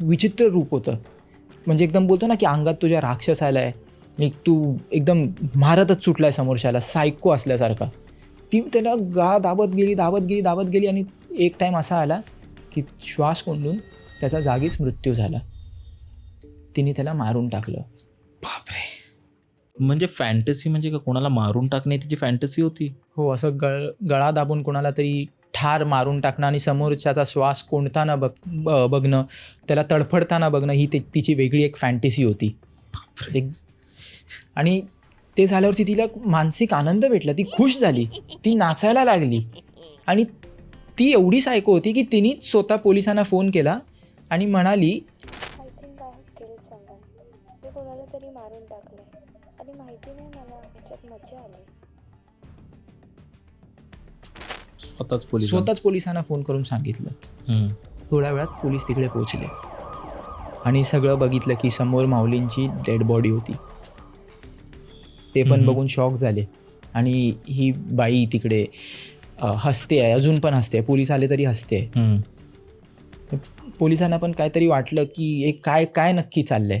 विचित्र रूप होतं. म्हणजे एकदम बोलतो ना की अंगात तुझ्या राक्षस आला आहे आणि तू एकदम मारतच सुटलाय समोरच्याला सायको असल्यासारखा. ती त्याला गा दाबत गेली दाबत गेली दाबत गेली आणि एक टाईम असा आला की श्वास कोंडून त्याचा जागीच मृत्यू झाला. तिने त्याला मारून टाकलं. बापरे. म्हणजे फॅन्टसी म्हणजे का कोणाला मारून टाकणे तिची फॅन्टसी होती? हो असं गळ गळा दाबून कोणाला तरी ठार मारून टाकणं आणि समोरच्याचा श्वास कोंडताना बघ ब- बघणं त्याला तडफडताना बघणं ही ते तिची वेगळी एक फॅन्टसी होती. ते आणि ते झाल्यावरती तिला मानसिक आनंद भेटला. ती खुश झाली. ती नाचायला लागली. आणि ती एवढी सायको होती की तिने स्वतः पोलिसांना फोन केला आणि म्हणाली मारून टाकले आणि माहिती नाही मला मजा आली. स्वतःच पोलीस स्वतःच पोलिसांना फोन करून सांगितलं. थोड्या वेळात पोलीस तिकडे पोहोचले. आणि सगळं बघितलं की समोर माऊलींची डेड बॉडी होती. ते पण. बघून शॉक झाले. आणि ही बाई तिकडे हसते आहे. अजून पण हसते पोलीस आले तरी हसते पोलिसांना पण काहीतरी वाटलं की एक काय काय नक्की चाललंय.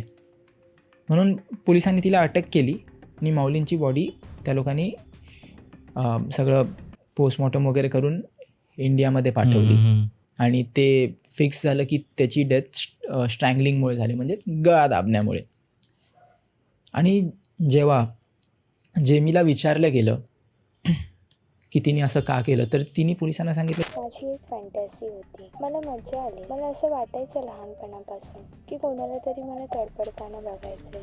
म्हणून पोलिसांनी तिला अटक केली. आणि माऊलींची बॉडी त्या लोकांनी सगळं पोस्टमॉर्टम वगैरे करून इंडियामध्ये पाठवली. आणि ते फिक्स झालं की त्याची डेथ स्ट्रँगलिंगमुळे झाली. म्हणजेच गळा दाबण्यामुळे. आणि जेव्हा जेमीला विचारलं गेलं की तिने असं का केलं तर तिने पोलिसांना सांगितलं माझी एक फॅन्टॅसी होती. मला मजा आली. मला असं वाटायचं लहानपणापासून की कोणाला तरी मला तडपडताना बघायचंय.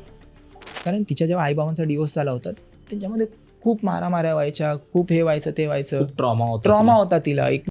कारण तिच्या जेव्हा आईबाबांचा डिवोर्स झाला होता त्यांच्यामध्ये खूप मारामाऱ्या व्हायच्या खूप हे व्हायचं ते व्हायचं. ट्रॉमा ट्रॉमा होता तिला. एक